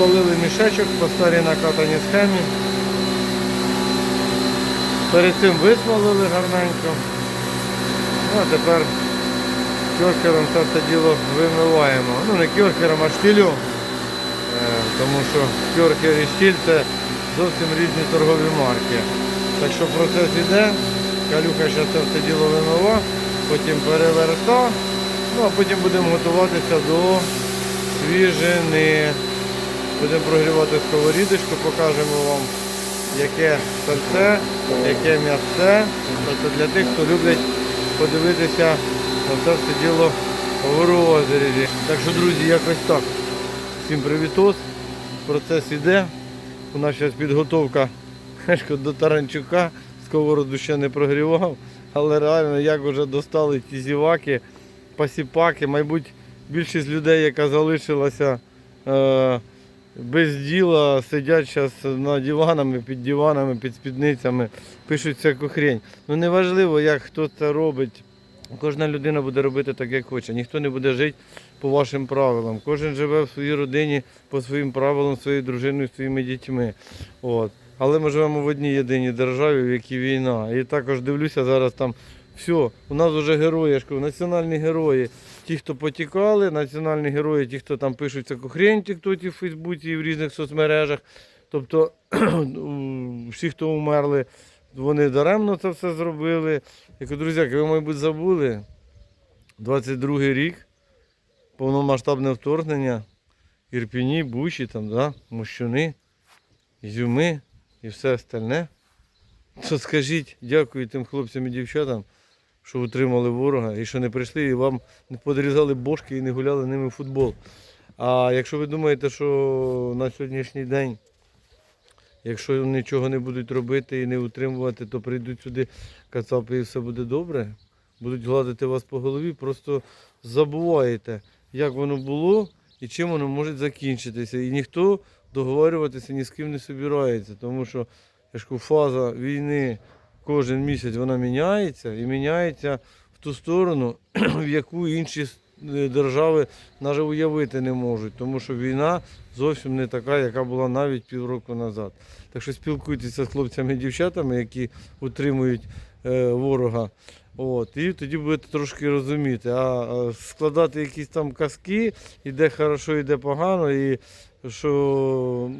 Розпалили мішечок по старій накатаній схемі. Перед цим висмалили гарненько. Ну, а тепер кьоркером це все діло вимиваємо. Ну не кьоркером, а штилем. Е, Тому що кьоркер і штіль це зовсім різні торгові марки. Так що процес іде. Калюха ще це все діло вимива, потім переверта. Ну а потім будемо готуватися до свіжини. Будемо прогрівати сковорідочку, покажемо вам, яке сальце, яке м'ясце. Тобто для тих, хто любить подивитися на це все діло в розрізі. Так що, друзі, якось так. Всім привітос. Процес іде. У нас зараз підготовка до Таранчука. Сковороду ще не прогрівав. Але реально, як вже достали ті зіваки, пасіпаки, мабуть, більшість людей, яка залишилася е, без діла, сидять зараз на диванами, під диванами, під спідницями, пишуть всяку хрень. Ну неважливо, як хто це робить. Кожна людина буде робити так, як хоче. Ніхто не буде жити по вашим правилам. Кожен живе в своїй родині по своїм правилам, своєю дружиною, своїми дітьми. От. Але ми живемо в одній єдиній державі, в якій війна. І також дивлюся зараз там. Все, у нас вже герої, я національні герої. Ті, хто потікали, національні герої, ті, хто там пишуть всяку хрень в Тіктоці, в Фейсбуці і в різних соцмережах. Тобто всі, хто умерли, вони даремно це все зробили. Я кажу, друзяки, ви, мабуть, забули 22-й рік, повномасштабне вторгнення, Ірпіні, Бучі, там, да, Мощуни, Ізюми і все остальне. То скажіть, дякую тим хлопцям і дівчатам, що утримали ворога і що не прийшли і вам не подрізали бошки і не гуляли ними в футбол. А якщо ви думаєте, що на сьогоднішній день, якщо нічого не будуть робити і не утримувати, то прийдуть сюди кацапи і все буде добре, будуть гладити вас по голові, просто забуваєте, як воно було і чим воно може закінчитися. І ніхто договорюватися ні з ким не собирається, тому що я ж фаза війни кожен місяць вона міняється і міняється в ту сторону, в яку інші е, держави навіть уявити не можуть, тому що війна зовсім не така, яка була навіть півроку назад. Так що спілкуйтеся з хлопцями і дівчатами, які утримують е, ворога. От, і тоді будете трошки розуміти. А, а складати якісь там казки, і де хорошо, і погано, і що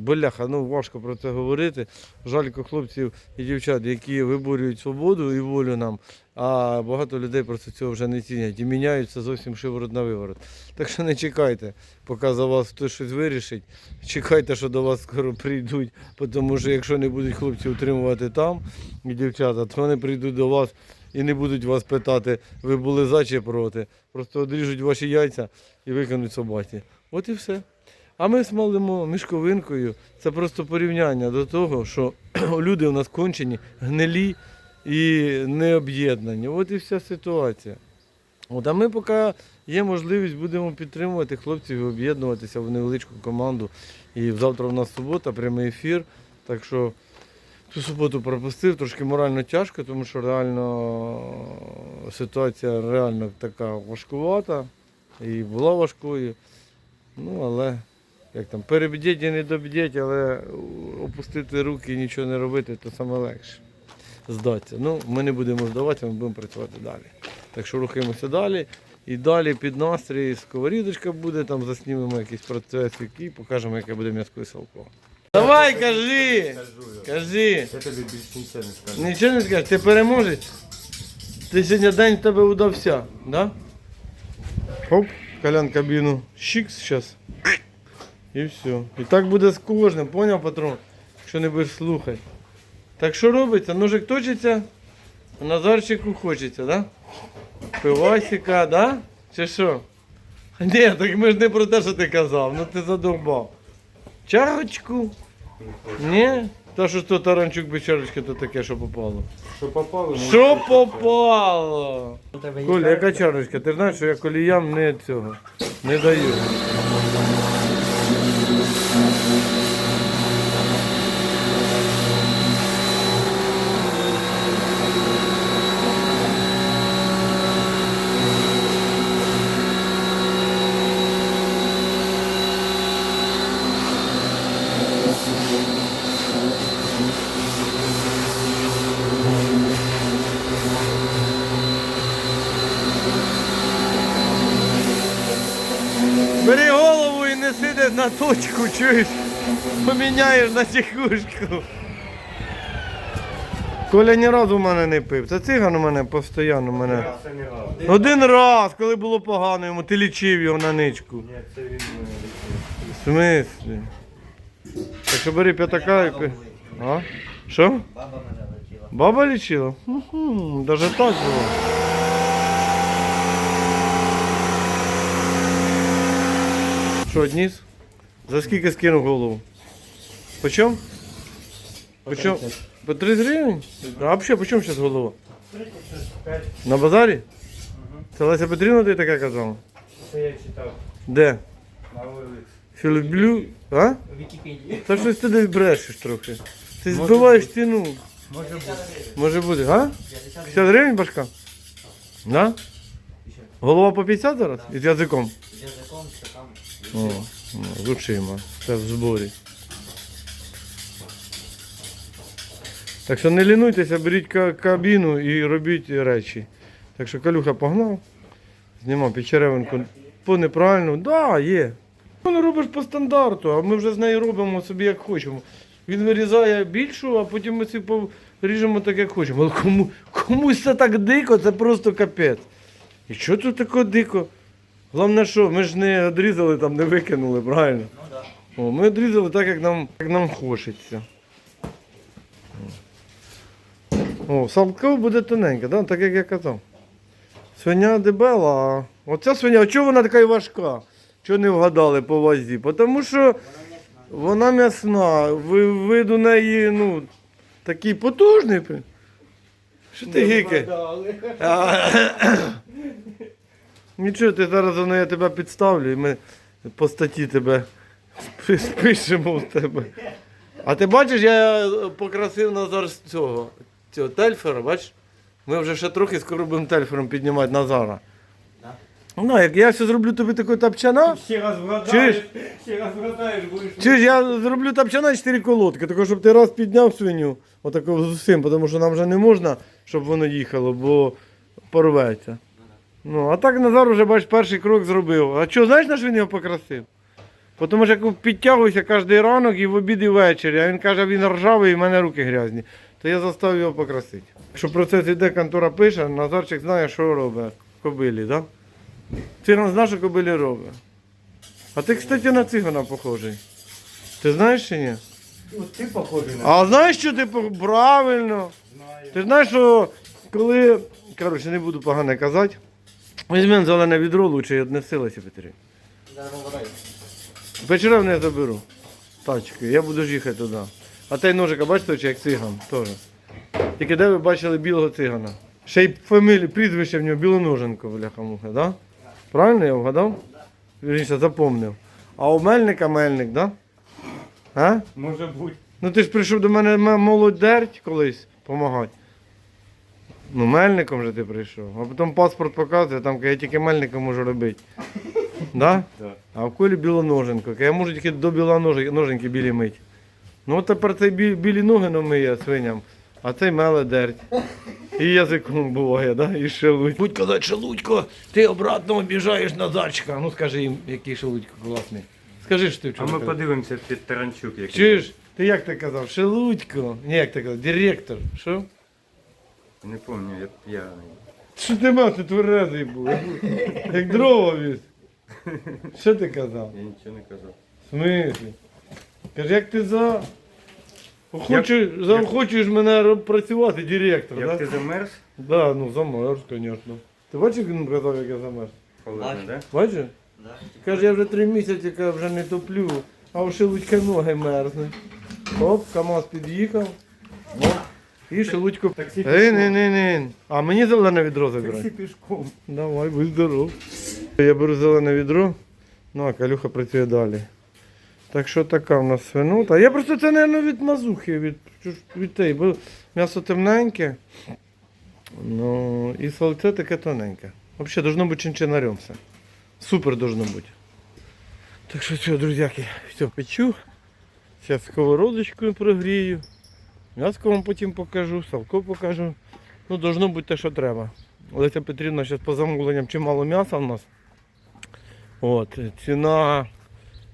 бляха, ну важко про це говорити. Жалько хлопців і дівчат, які виборюють свободу і волю нам, а багато людей просто цього вже не цінять і міняються зовсім шиворот на виворот. Так що не чекайте, поки за вас хтось щось вирішить. Чекайте, що до вас скоро прийдуть, тому що якщо не будуть хлопці утримувати там і дівчата, то вони прийдуть до вас і не будуть вас питати, ви були за чи проти. Просто одріжуть ваші яйця і викинуть собаці. От і все. А ми смалимо мішковинкою. Це просто порівняння до того, що люди у нас кончені, гнилі і не об'єднані. От і вся ситуація. От, а ми поки є можливість, будемо підтримувати хлопців і об'єднуватися в невеличку команду. І завтра у нас субота, прямий ефір. Так що цю суботу пропустив, трошки морально тяжко, тому що реально ситуація реально така важкувата і була важкою. Ну, але як там, перебдіть і не добдіть, але опустити руки і нічого не робити, то саме легше. Здатися. Ну, ми не будемо здаватися, ми будемо працювати далі. Так що рухаємося далі. І далі під настрій сковорідочка буде, там заснімемо якийсь процес і покажемо, яке буде м'яско і салко. Давай, кажи! Кажи! Я тобі більше нічого не скажу. Нічого не скажеш, ти переможець. Ти сьогодні день в тебе удався, да? Хоп, колян кабіну. Щикс зараз. І все. І так буде з кожним, поняв, патрон? Якщо не будеш слухати. Так що робиться? Ножик точиться, а Назарчику хочеться, да? Пивасика, да? Чи що? Ні, так ми ж не про те, що ти казав, ну ти задовбав. Чарочку? Ні? Та що то таранчук без чарочки, то таке, що попало. Що попало? Що попало? Коля, яка чарочка? Ти знаєш, що я коліям не цього не даю. Бери голову і неси десь на точку, чуєш? Поміняєш на чекушку. Коля ні разу в мене не пив. Це циган у мене постійно мене. Один раз, коли було погано йому, ти лічив його на ничку. Ні, це він мене лічив. В смислі? Так що бери п'ятака і пи. А? Що? Баба мене летіла. Баба лічила? Угу, даже так було. Що, одніс? За скільки скинув голову? По чому? По чому? По 30 гривень? А взагалі, по чому зараз голова? На базарі? Це Леся Петрівна ти таке казала? Це я читав Де? на вулиці. Філіблю? А? В Вікіпедії. Та щось ти десь брешеш трохи. Ти збиваєш ціну. Може бути. Може бути, а? 50 гривень башка? Да? Голова по 50 зараз? Із язиком? Язиком, що там. О, з очима. Це в зборі. Так що не лінуйтеся, беріть кабіну і робіть речі. Так що Калюха погнав, знімав підчеревинку по неправильну. Да, є. Ну, не робиш по стандарту, а ми вже з нею робимо собі як хочемо. Він вирізає більшу, а потім ми собі ріжемо так, як хочемо. Але кому, комусь це так дико, це просто капець. І що тут таке дико? Головне, що ми ж не відрізали там, не викинули, правильно? Ну так. О, ми відрізали так, як нам, як нам хочеться. О, салко буде тоненьке, да? так як я казав. Свиня дебела, а оця свиня, а чого вона така важка? Чого не вгадали по вазі? Тому що вона м'ясна, ви, вид у неї, ну, такий потужний. Що ти гікаєш? Нічого, ти зараз воно я тебе підставлю і ми по статті тебе спишемо в тебе. А ти бачиш, я покрасив Назар з цього, цього тельфера, бачиш? Ми вже ще трохи скоро будемо тельфером піднімати Назара. Ну, як я все зроблю тобі такого тапчана, Ще раз вгадаєш, Чуєш? ще раз вгадаєш, будеш. чи ж я зроблю тапчана 4 колодки, такого, щоб ти раз підняв свиню, отако з усім, тому що нам вже не можна, щоб воно їхало, бо порветься. Ну, а так Назар вже, бач, перший крок зробив. А що, знаєш, на що він його покрасив? Тому що я підтягуюся кожен ранок і в обід і ввечері, а він каже, він ржавий і в мене руки грязні. То я заставив його покрасити. Якщо процес іде, контора пише, Назарчик знає, що робить кобилі, так? Да? Циган знає, що кобилі робить. А ти, кстати, на цигана похожий. Ти знаєш чи ні? От ти похожий на А знаєш, що ти правильно? знаю. Ти знаєш, що коли. Коротше, не буду погано казати. Візьмемо зелене відро, лучше і однеси Лесі Петрі. Вечора не заберу. Тачки, я буду ж їхати туди. А той ножика, бачите, чи як циган теж. Тільки де ви бачили білого цигана? Ще й фамілію, прізвище в нього Білоноженко, бляха муха, да? Правильно я вгадав? Вірніше, запомнив. А у Мельника Мельник, да? А? Може бути. Ну ти ж прийшов до мене м- молодерть колись допомагати. Ну, мельником же ти прийшов. А потім паспорт показує, там каже, я тільки мельником можу робити. Да? Да. А в колі білоноженко. Каже, Я можу тільки до білоноженки білі мить. Ну от тепер цей бі- білі ноги нам миє свиням, а цей меле дерть. І язиком буває, да? І шелудь. Будь казати, шелудько, ти обратно обіжаєш Назарчика. Ну скажи їм, який шелудько класний. Скажи, що ти А вчора. ми казав. подивимося під Таранчук, який. Чуєш? Ти як ти казав? Шелудько? Ні, як ти казав? Директор. Що? Не пам'ятаю, я п'яний. Що ти мав, ти тверезий був? Як дрова віз. Що ти казав? Я нічого не казав. В смислі? Каже, як ти за. Хочеш, заохочуєш мене роб- працювати, директор, Як так? ти Да? замерз? Да, ну замерз, звісно. Ти бачиш, як він казав, як я замерз? Холодно, Бачу. да? Бачиш? Да. Каже, я вже три місяці каже, вже не топлю, а у шелудька ноги мерзнуть. Оп, КамАЗ під'їхав. Оп. І шелудько. Таксі не, не. А мені зелене відро забирай. Таксі пішком. Давай, будь здоров. Я беру зелене відро, ну а Калюха працює далі. Так що така в нас свинута. Я просто це, мабуть, від мазухи, від, від тієї, бо м'ясо темненьке. Ну, і сальце таке тоненьке. Взагалі, должно бути чинчинарем все. Супер должно бути. Так що все, друзяки, все печу. Зараз сковородочкою прогрію. М'яско вам потім покажу, салко покажу. Ну, должно бути те, що треба. Олеся Петрівна зараз по замовленням чимало м'яса в нас. От, ціна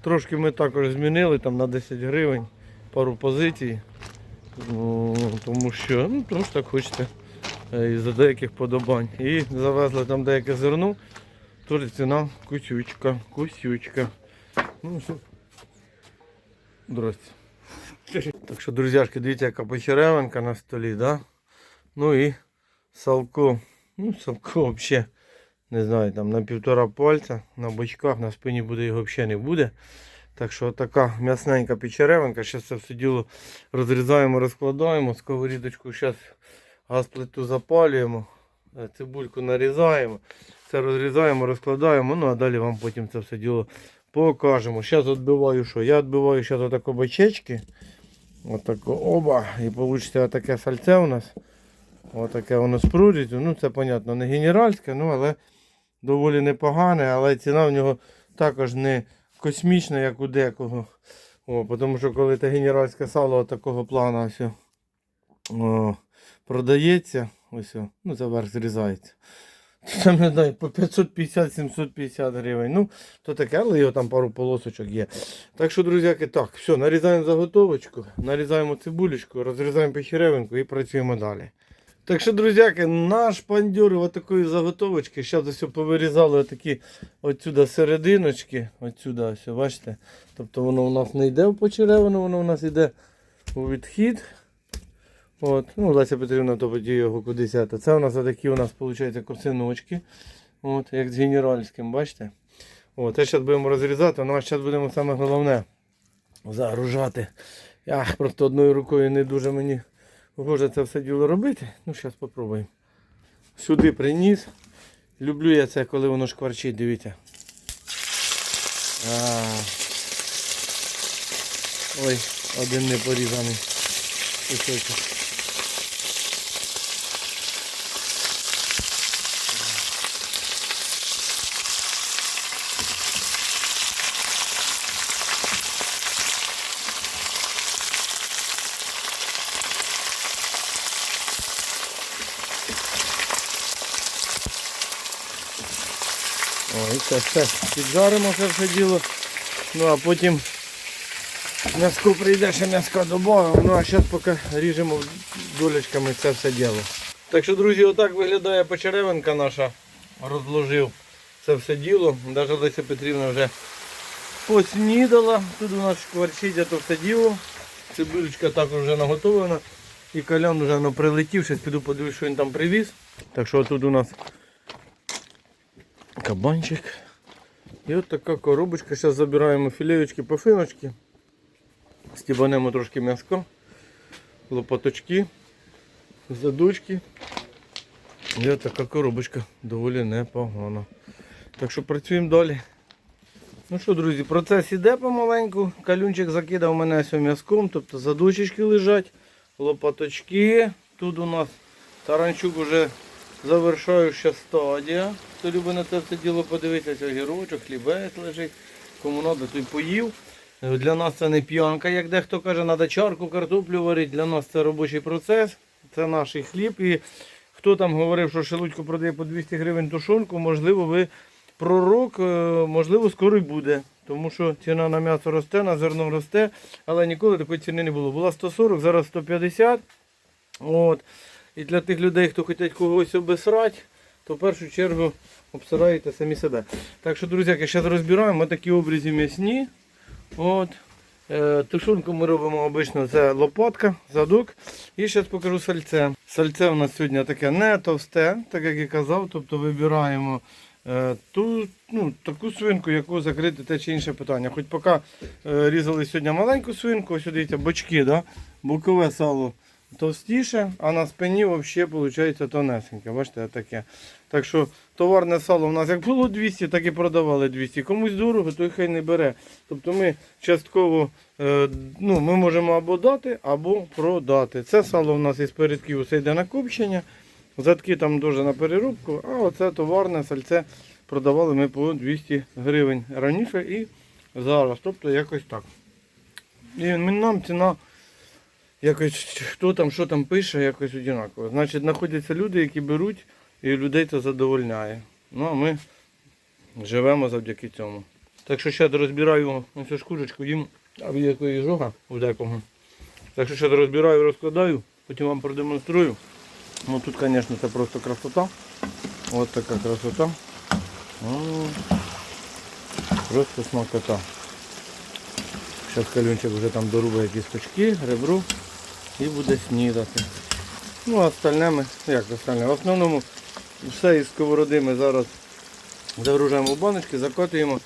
трошки ми також змінили там на 10 гривень, пару позицій. Ну, тому що, ну, тому що так хочете. е, Із-за деяких подобань. І завезли там деяке зерно. Теж ціна кусючка, кусючка. Ну. Здрасте. Так що, друзяшки, дивіться, яка почеревинка на столі, да? Ну і салко. Ну, салко взагалі, не знаю, там на півтора пальця, на бочках, на спині буде його взагалі не буде. Так що така м'ясненька печеревинка. Зараз це все діло розрізаємо, розкладаємо. Сковорідочку зараз газ плиту запалюємо, е, цибульку нарізаємо. Це розрізаємо, розкладаємо, ну а далі вам потім це все діло покажемо. Зараз відбиваю що? Я відбиваю зараз отако бочечки. Отако оба. І вийде таке сальце у нас. Отаке воно з прорізю. Ну це, понятно, не генеральське, ну але доволі непогане, але ціна в нього також не космічна, як у декого. О, тому що коли те генеральське сало такого плану ось, о, продається, ось, о, ну це верх зрізається. Там не знаю, по 550-750 гривень. Ну, то таке, але його там пару полосочок є. Так що, друзяки, так, все, нарізаємо заготовочку, нарізаємо цибулечку, розрізаємо печеревинку і працюємо далі. Так що, друзяки, наш пандюр отакої заготовочки. Зараз ось повирізали отакі отсюда серединочки. Отсюда, ось, бачите. Тобто воно у нас не йде в почеревину, воно у нас йде у відхід. От. Ну, Леся Петрівна то тоді його кудись. Це у нас такі у нас виходить косиночки. От, як з генеральським, бачите? От, це зараз будемо розрізати, ну а зараз будемо саме головне загружати. Я просто одною рукою не дуже мені Гоже це все діло робити. Ну, зараз спробуємо. Сюди приніс. Люблю я це, коли воно шкварчить, дивіться. А. Ой, один не порізаний. кусочок. Ой, це все піджаримо це все діло. Ну а потім м'яско прийде, ще м'яска додамо. Ну а зараз поки ріжемо долечками це все діло. Так що, друзі, отак виглядає почеревинка наша. Розложив це все діло. Навіть Леся Петрівна вже поснідала. Тут у нас шкварчить це все діло. Цибулечка також вже наготовлена. І калян вже ну, прилетів, зараз піду подивлюсь, що він там привіз. Так що тут у нас кабанчик. І от така коробочка. Зараз забираємо філеєчки по финочки. Стібанемо трошки м'яско, лопаточки, задочки. І от така коробочка доволі непогана. Так що працюємо далі. Ну що, друзі, процес іде помаленьку. Калюнчик закидав мене м'язком, тобто задочечки лежать, лопаточки. Тут у нас таранчук уже завершаюча стадія. Хто любить на це все діло подивитися, огірочок, хлібець лежить. Кому треба, той поїв. Для нас це не п'янка, як дехто каже, треба чарку картоплю варити. Для нас це робочий процес, це наш хліб. І хто там говорив, що Шелудько продає по 200 гривень тушонку, можливо, ви пророк, е, можливо, скоро й буде. Тому що ціна на м'ясо росте, на зерно росте, але ніколи такої ціни не було. Була 140, зараз 150. От. І для тих людей, хто хочуть когось обесрати, то в першу чергу обсираєте самі себе. Так що, друзяки, зараз розбираємо такі обрізі м'ясні. От. Е, Тушунку ми робимо обично це лопатка, задок. І зараз покажу сальце. Сальце у нас сьогодні таке не товсте, так як я казав. Тобто вибираємо е, ту, ну, таку свинку, яку закрити те чи інше питання. Хоч поки е, різали сьогодні маленьку свинку, ось дивіться, бочки, да? бокове сало товстіше, а на спині взагалі виходить тонесеньке. Бачите, таке. Так що товарне сало у нас як було 200, так і продавали 200. Комусь дорого, то хай не бере. Тобто ми частково е, ну, ми можемо або дати, або продати. Це сало у нас із передків усе йде на копчення. Задки там дуже на переробку, а оце товарне сальце продавали ми по 200 гривень раніше і зараз. Тобто якось так. І нам ціна якось хто там, що там пише, якось однаково. Значить, знаходяться люди, які беруть, і людей це задовольняє. Ну а ми живемо завдяки цьому. Так що ще розбираю цю шкурочку, їм, а якої жога у декого. Так що ще розбираю, розкладаю, потім вам продемонструю. Ну тут, звісно, це просто красота. Ось така красота. Просто смакота. Зараз калюнчик вже там дорубає якісь точки, ребру і буде снідати. Ну, а остальне ми, як остальне? В основному все із сковороди ми зараз загружаємо в баночки, закотуємо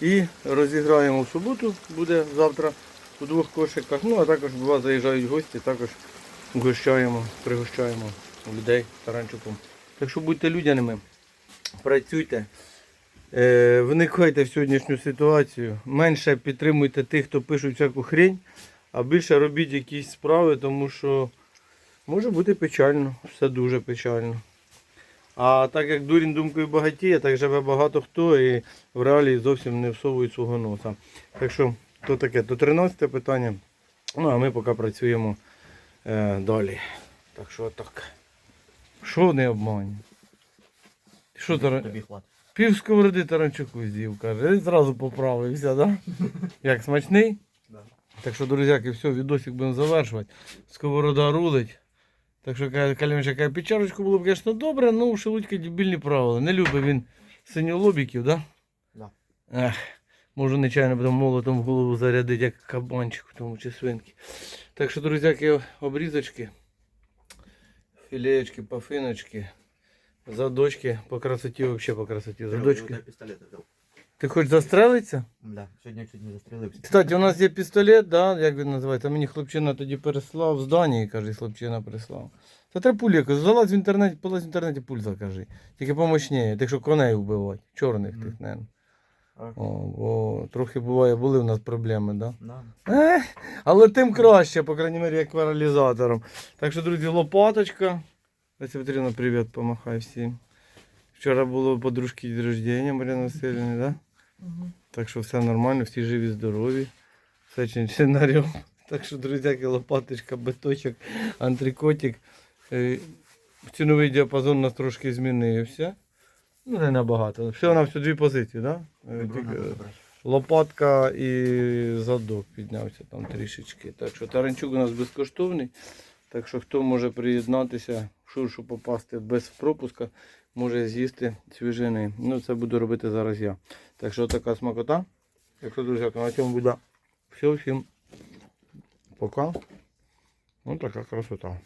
і розіграємо в суботу, буде завтра у двох кошиках. Ну, а також бува заїжджають гості, також гощаємо, пригощаємо людей таранчуком. Так що будьте людяними, працюйте, е, вникайте в сьогоднішню ситуацію, менше підтримуйте тих, хто пишуть всяку хрень, а більше робіть якісь справи, тому що може бути печально, все дуже печально. А так як дурень думкою багатіє, так живе багато хто і в реалії зовсім не всовують свого носа. Так що то таке, то 13 питання. Ну а ми поки працюємо е, далі. Так що так. Що не обманює? Що тара... Пів сковороди таранчуку з'їв, каже. І зразу поправився, да? Як смачний? Так що, друзяки, все, відосик будемо завершувати. Сковорода рулить. Так що Калінчик каже, під чарочку було б, звісно, добре, ну шелудька дебільні правила. Не любить він синьолобіків, да? Да. Ех, можу нечайно потім молотом в голову зарядити, як кабанчик, в тому чи свинки. Так що, друзяки, обрізочки, філеєчки, пафиночки, задочки, по красоті, взагалі по красоті. Задочки. Ти хочеш застрелитися? Да, сьогодні чуть не застрілився. Кстати, у нас є пістолет, да, як він називається. Мені хлопчина тоді переслав з Данії, каже, хлопчина прислав. Та треба пулі якось. Залазь в інтернеті, полазь в інтернеті пуль закажи. Тільки помощніше, тих, що коней вбивати. Чорних Мгм. тих, наверное. О, бо трохи буває, були у нас проблеми, да? Да. Ех, але тим краще, по крайній мірі, як паралізатором. Так що, друзі, лопаточка. Леся Петрівна, привіт, помахай всім. Вчора було подружки день рождення Мар'яни Васильівни, да? Так що все нормально, всі живі, здорові. Все чинчинарем. Так що, друзяки, лопаточка, биточок, антрикотик. Е, Ціновий діапазон у нас трошки змінився. Ну, не набагато. Всього на всю дві позиції. Да? Е, е, Лопатка і задок піднявся там трішечки. Так що таранчук у нас безкоштовний. Так що хто може приєднатися, шуршу попасти без пропуска, може з'їсти свіжини. Ну це буду робити зараз я. Так що така смакота. Якщо, друзі, друзі, на цьому буде все всім. Пока. Ось така красота.